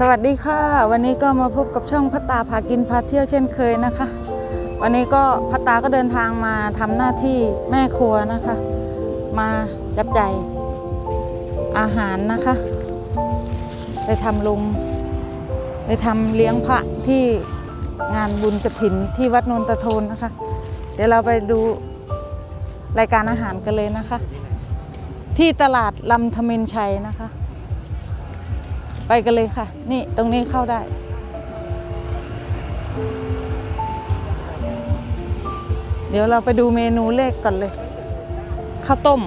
สวัสดีค่ะ วันนี้ก็มาพบกับช่องพัตตาพากินพาเที่ยวเช่นเคยนะคะ วันนี้ก็พัตตาก็เดินทางมาทำหน้าที่แม่ครัวนะคะ มาจับใจอาหารนะคะ ไปทำลุงไปทำเลี้ยงพระที่งานบุญกระถินที่วัดนนตะโทนนะคะ เดี๋ยวเราไปดูรายการอาหารกันเลยนะคะ ที่ตลาดลำธเมนชัยนะคะ ไปกันเลยค่ะ นี่ตรงนี้เข้าได้ เดี๋ยวเราไปดูเมนูเลขก่อนเลย ข้าวต้ม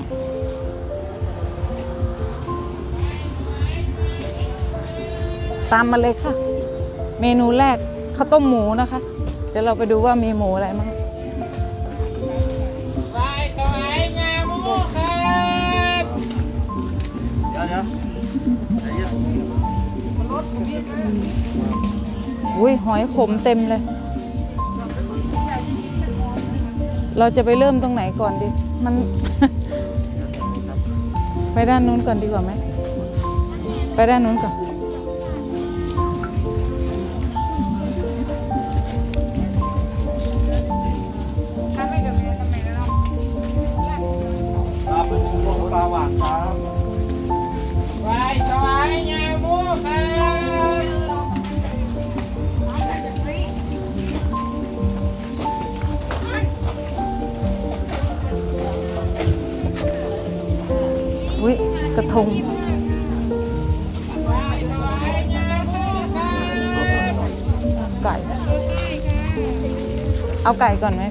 ตามมาเลยค่ะ เมนูแรกข้าวต้มหมูนะคะ เดี๋ยวเราไปดูว่ามีหมูอะไรมั้ง อุ้ยหอยขมเต็มเลย เราจะไปเริ่มตรงไหนก่อนดี มัน ไปด้านนู้นก่อนดีกว่าไหม ไปด้านนู้นก่อน เอาไก่ก่อนไหม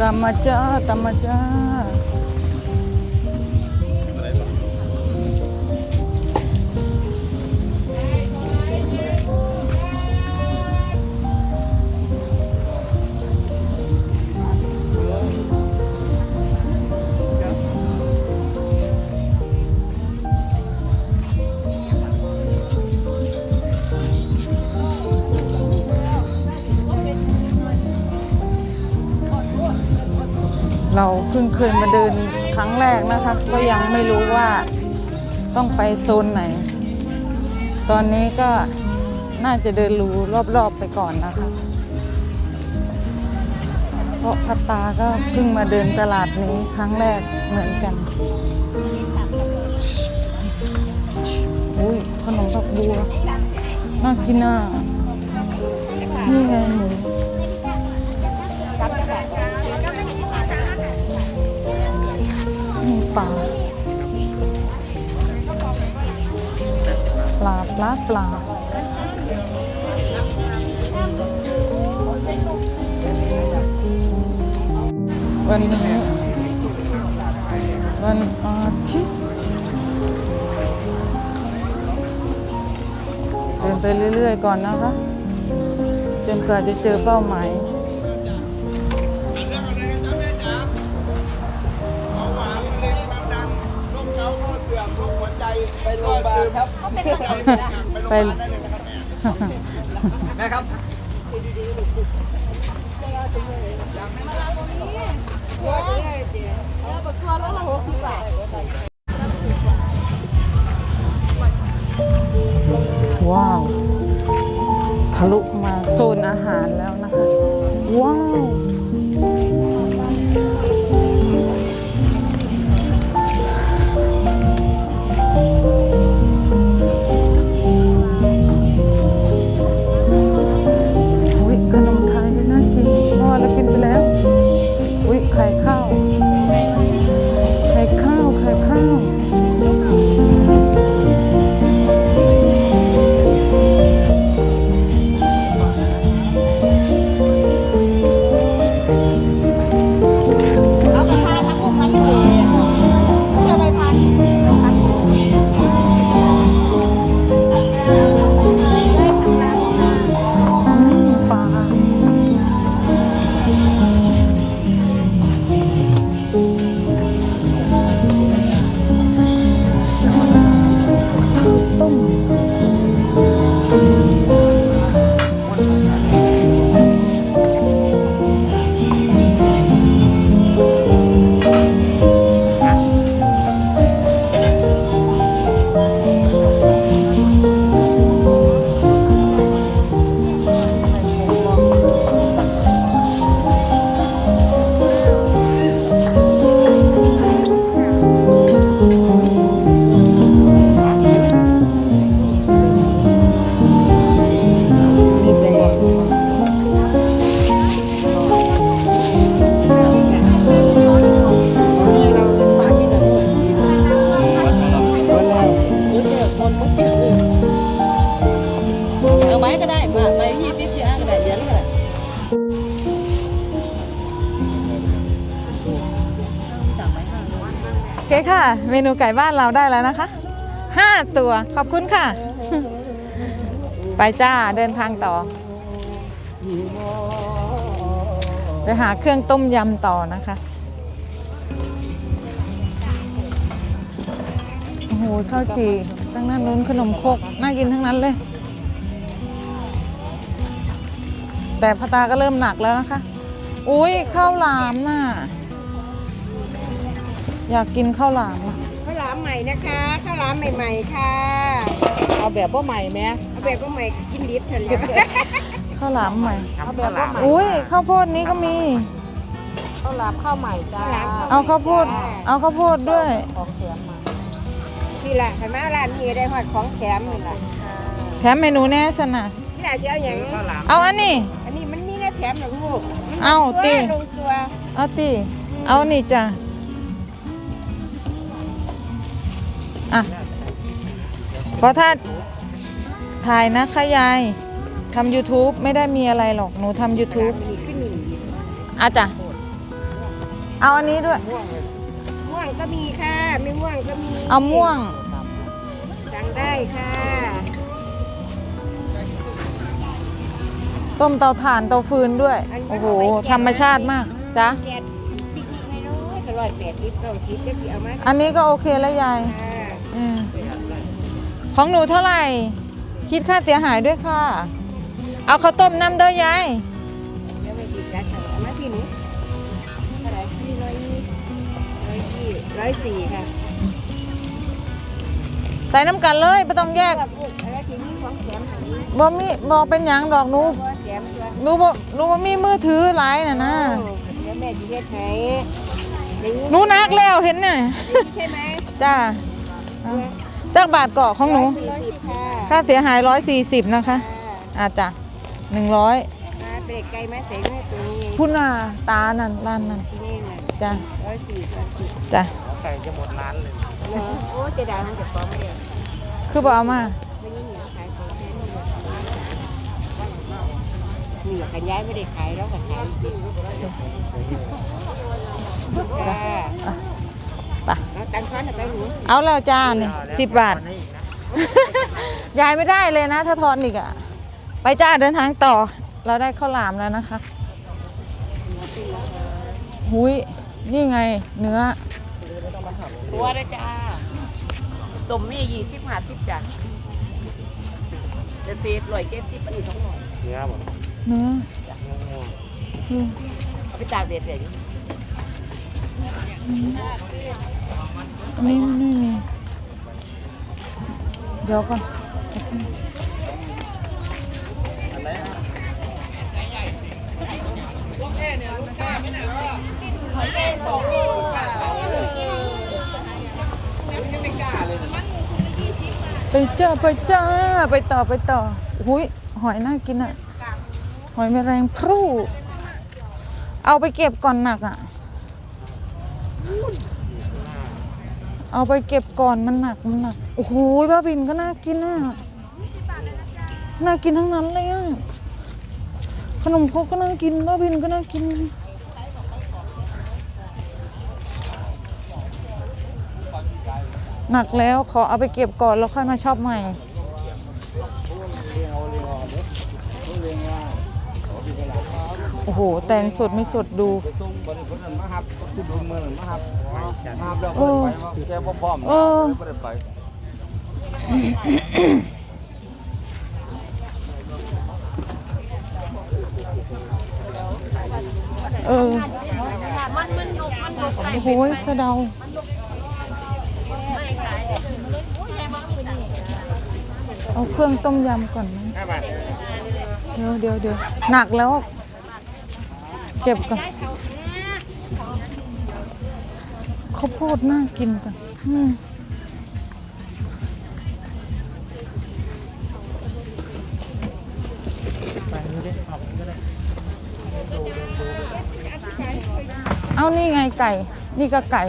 ตามมาจ้าตามมาจ้า เราเพิ่งเคยมาเดินครั้งแรกนะคะ ก็ยังไม่รู้ว่าต้องไปโซนไหน ตอนนี้ก็น่าจะเดินรู้รอบๆไปก่อนนะคะ เพราะพัตตาก็เพิ่งมาเดินตลาดนี้ครั้งแรกเหมือนกัน อุ้ยขนมผักบัวน่ากินอะนี่ไงหมู ปลาปลาปลาปลาวันนี้วันอาทิตย์เดินไปเรื่อยๆก่อนนะคะ จนกว่าจะเจอเป้าหมาย โรงพยาบาลครับไปแม่ครับว้าว ทะลุมาโซนอาหารแล้วนะ เมนูไก่บ้านเราได้แล้วนะคะห้าตัวขอบคุณค่ะ ไปจ้าเดินทางต่อไปหาเครื่องต้มยำต่อนะคะโอ้โหข้าวจีตั้งหน้านู้นขนมครกน่ากินทั้งนั้นเลย แต่พตาก็เริ่มหนักแล้วนะคะ อุ้ยข้าวหลามน่ะ อยากกินข้าวหลามอะข้าวหลามใหม่นะคะข้าวหลามใหม่ ๆ ค่ะเอาแบบว่าใหม่ไหมเอาแบบว่าใหม่กินดิบเถอะเลยข้าวหลามใหม่เอาแบบว่าใหม่อุ้ยข้าวโพดนี้ก็มี ข้าวหลามข้าวใหม่จ้าเอาข้าวโพด เอาข้าวโพดด้วยของเสียมานี่แหละเห็นไหมร้านนี้ได้หอดของแถมนี่แหละแถมเมนูแน่สนะนี่แหละจะเอาอย่างข้าวหลามเอาอันนี้ อันนี้มันมีหน้าแถมหนังลูกเอาตัวติลงตัวเอาตีเอานี่จ้ะ อะเพราะถ้าถ่ายนะคะยายทำ YouTube ไม่ได้มีอะไรหรอก หนูทำ YouTube มีขึ้นนิ่มดีอะจ้ะเอาอันนี้ด้วยม่วงก็มีค่ะ ไม่ม่วงก็มีเอาม่วง สั่งได้ค่ะต้มเตาถ่านเตาฟืนด้วย โอ้โห ธรรมชาติมากจ้ะแกะติ๊กๆน้อยๆก็ร้อยแปดสิบเก้าสิบจะกี่เอาไหมอันนี้ก็โอเคแล้วยาย ค่ะอืม ของหนูเท่าไหร่ คิดค่าเสียหายด้วยค่ะ เอาข้าวต้มน้ำเด้อยาย แล้วไม่ติดรัดเอามาพี่หนูเท่าไหร่พี่ร้อยยี่ร้อยยี่ร้อยสี่ค่ะใส่น้ำกันเลยไม่ต้องแยกพวกอะไรที่มีของแถมหางนี้บ่มีบ่เป็นหยังดอกหนูเพราะว่าแถมตัวหนูบ่หนูบ่มีมือถือหลายน่ะนะโอ้เดี๋ยวแม่จะเฮ็ดให้อย่างนี้หนูนักแล้วเห็นน่ะใช่ไหมจ้า จักบาทเกาะของหนู ร้อยสิบค่ะค่าเสียหาย140นะคะ อาจ้ะ100มาเบรกไกลไหมใส่ด้วยตัวนี้พุ่นน่ะตานั่นร้านนั่นนี่น่ะจ้ะร้อยสี่ร้อยสิบจ้ะไก่จะหมดร้านเลยเนาะโอ้เจะดาวมันจะฟ้องไม่ได้คือบ่เอามา ไม่นี่เหนียวขายของแท้นี่หมดนี่แหละกันย้ายไม่ได้ขายแล้วกันขายจริงจ้าไป เอาตังค์ค้อนเอาไปหนูเอาแล้วจ้านี่10บาท ยายไม่ได้เลยนะ ถ้าทอนอีกอะไปจ้าเดินทางต่อ เราได้ข้าวหลามแล้วนะคะ หุยนี่ไง เนื้อ ตัวเลยจ้าต้มมียี่สิบห้าสิบจ้ะจะเศษร้อยเจ็ดสิบอันนี้สองร้อยเนื้อหมดเนื้ออืมเอาไปตากแดดเดี๋ยวนี้ อันนี้มันไม่มีเดี๋ยวก่อนไปเจ้าไปเจ้าไปต่อไปต่อหุยหอยน่ากินอะหอยแมลงพรูเอาไปเก็บก่อนหนักอะ เอาไปเก็บก่อนมันหนักมันหนัก โอ้โหบ้าบินก็น่ากินอะน่ากินทั้งนั้นเลยอะขนมครกก็น่ากินบ้าบินก็น่ากินหนักแล้วขอเอาไปเก็บก่อนแล้วค่อยมาชอบใหม่โอ้โห แตงสดไม่สดดู ส่งบริษัทมาครับที่ดูเมืองมาครับมาครับแล้วโอ้ไปว่าแกบ่พร้อมเออไม่ได้ไปเออโอ้โหสะเดาเอาเครื่องต้มยำก่อนนะเดี๋ยวเดี๋ยวเดี๋ยวหนักแล้ว เก็บก่อน ข้าวโพดน่ากินจังเอานี่ไงไก่ นี่ก็ไก่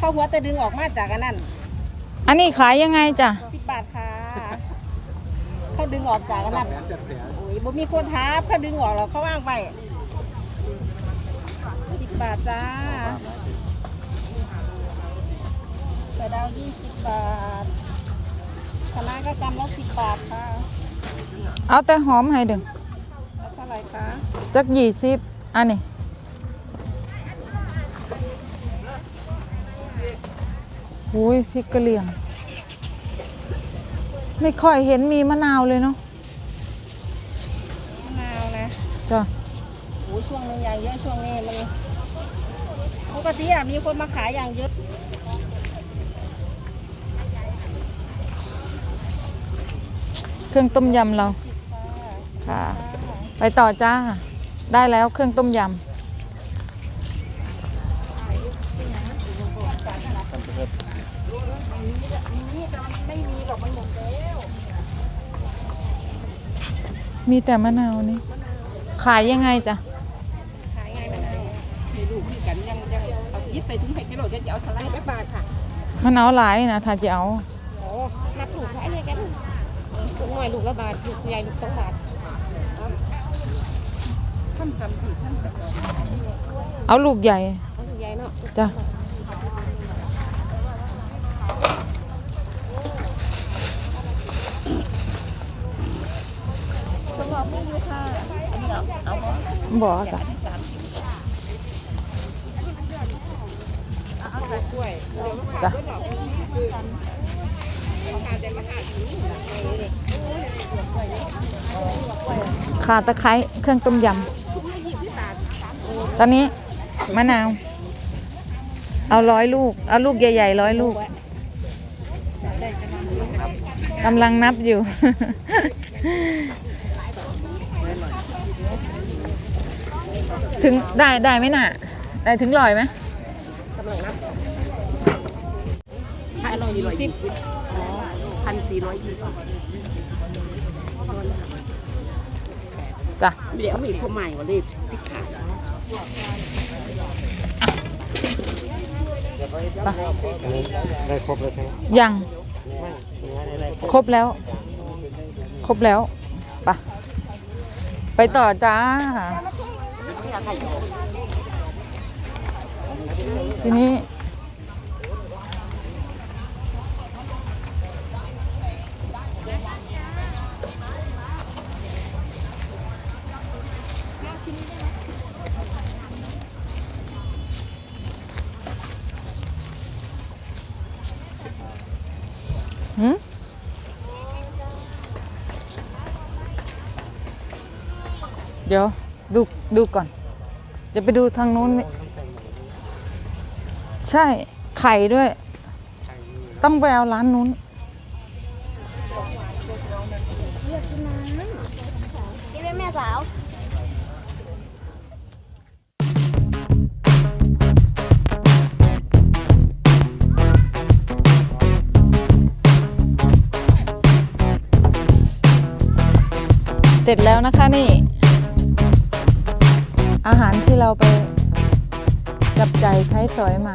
เข้าหัวแต่ดึงออกมาจากอันนั้นอันนี้ขายยังไงจ้ะสิบบาทค่ะ เขาดึงออกจากอันนั้นโอ้ยบ่มีคนทับเขาดึงออกหรอกเขาว่างไปสิบบาทจ้าเสือดาวยี่สิบบาทคณะก็กำละสิบบาทค่ะ เอาแต่หอมให้ดึงแล้วเท่าไหร่คะจักยี่สิบอันนี้ หุยพริกกะเหรี่ยง ไม่ค่อยเห็นมีมะนาวเลยเนาะมะนาวนะจ้ะโอ้ช่วงนึงอย่างเยอะช่วงนี้มันปกติอะมีคนมาขายอย่างเยอะเครื่องต้มยำเราค่ะ ไปต่อจ้า ได้แล้วเครื่องต้มยำ มีแต่มะนาวนี่ ขายยังไงจ้ะ ขายไงมะนาวมีลูกมีกันยังยังเอายิบใส่ถุงให้กิโลจะจะเอาเท่าไหร่แม่บาทค่ะมะนาวหลายนะถ้าจะเอาโอ้นับถูกขายเลยกันลูกหน่อยลูกละบาทลูกใหญ่ลูกสองบาทท่านจำผิดท่านจำเอาลูกใหญ่เอาลูกใหญ่เนาะจ้ะ สำหรับนี่อยู่ค่ะบอกจ้ะเอาใส่กล้วยเดี๋ยวมันขาดจ้ะก็ดอกคือขาดแต่มาขาดถึงขาตะไคร้เครื่องต้มยำ ตอนนี้มะนาว เอาร้อยลูก เอาลูกใหญ่ๆร้อยลูกกำลังนับอยู่ ถึงได้ได้ไหมน่ะ ได้ถึงร้อยไหมพันสี่ร้อยยี่สิบพันสี่ร้อยยี่สิบจ้ะเดี๋ยวมีข้าวใหม่กว่าเลยพริกขายได้ครบแล้วใช่ไหมยังครบแล้ว ครบแล้วไปะไปต่อจ้า ทีนี้หืมเดี๋ยวดูดูก่อน เดี๋ยวไปดูทางนู้นนี่ใช่ไข่ด้วย ต้องไปเอาร้านนู้นนี่เป็นแม่สาวเสร็จแล้วนะคะนี่ อาหารที่เราไปจับใจใช้สอยมา